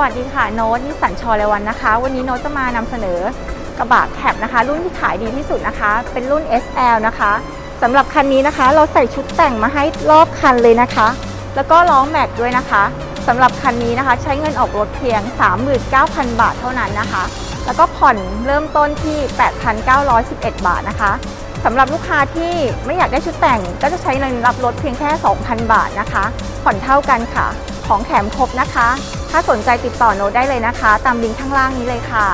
วัสดีค่ะโน้ตนิสสันชอเลวันนะคะ วันนี้โน้ตจะมานำเสนอกระบะแคปนะคะ รุ่นที่ขายดีที่สุดนะคะ เป็นรุ่น SL นะคะสำหรับคันนี้นะคะ เราใส่ชุดแต่งมาให้รอบคันเลยนะคะ แล้วก็ล้อแม็กด้วยนะคะสำหรับคันนี้นะคะ ใช้เงินออกรถเพียง 39,000 บาทเท่านั้นนะคะ แล้วก็ผ่อนเริ่มต้นที่ 8,911 บาทนะคะสำหรับลูกค้าที่ไม่อยากได้ชุดแต่งก็จะใช้เงินรับรถเพียงแค่ 2,000 บาทนะคะ ผ่อนเท่ากันค่ะ ของแถมครบนะคะ ถ้าสนใจติดต่อโน้ตได้เลยนะคะ ตามลิงก์ข้างล่างนี้เลยค่ะ